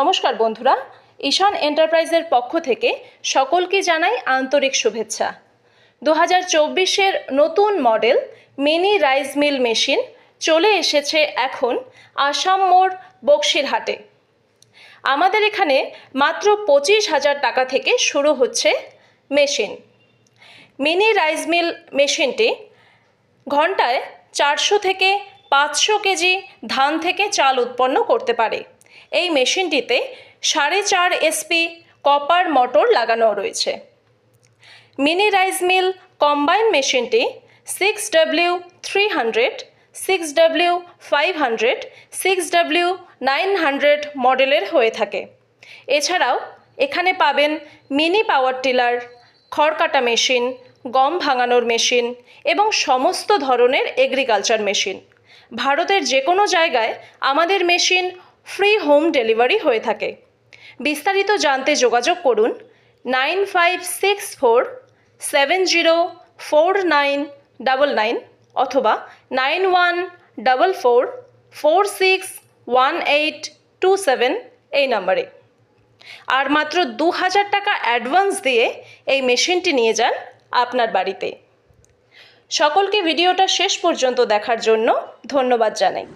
নমস্কার বন্ধুরা, ঈশান এন্টারপ্রাইজের পক্ষ থেকে সকলকে জানাই আন্তরিক শুভেচ্ছা। দু হাজার চব্বিশের নতুন model mini rice mill machine চলে এসেছে এখন আসাম মোড় বক্সিরহাটে। আমাদের এখানে মাত্র পঁচিশ হাজার টাকা থেকে শুরু হচ্ছে মেশিন। মিনি রাইস মিল মেশিনটি ঘন্টায় চারশো থেকে পাঁচশো কেজি ধান থেকে চাল উৎপন্ন করতে পারে। এই মেশিনটিতে সাড়ে চার এসপি কপার মোটর লাগানো রয়েছে। মিনি রাইস মিল কম্বাইন মেশিনটি six W three hundred six W five hundred six W nine hundred মডেলের হয়ে থাকে। এছাড়াও এখানে পাবেন মিনি পাওয়ার টিলার খড় কাটা মেশিন, গম ভাঙানোর মেশিন এবং সমস্ত ধরনের এগ্রিকালচার মেশিন। ভারতের যে কোনো জায়গায় আমাদের মেশিন ফ্রি হোম ডেলিভারি হয়ে থাকে। বিস্তারিত জানতে যোগাযোগ করুন nine five six four seven zero four nine double nine অথবা nine one double four four six one eight two seven এই নম্বরে। আর মাত্র দু হাজার টাকা অ্যাডভান্স দিয়ে এই মেশিনটি নিয়ে যান আপনার বাড়িতে। সকলকে ভিডিওটা শেষ পর্যন্ত দেখার জন্য ধন্যবাদ জানাই।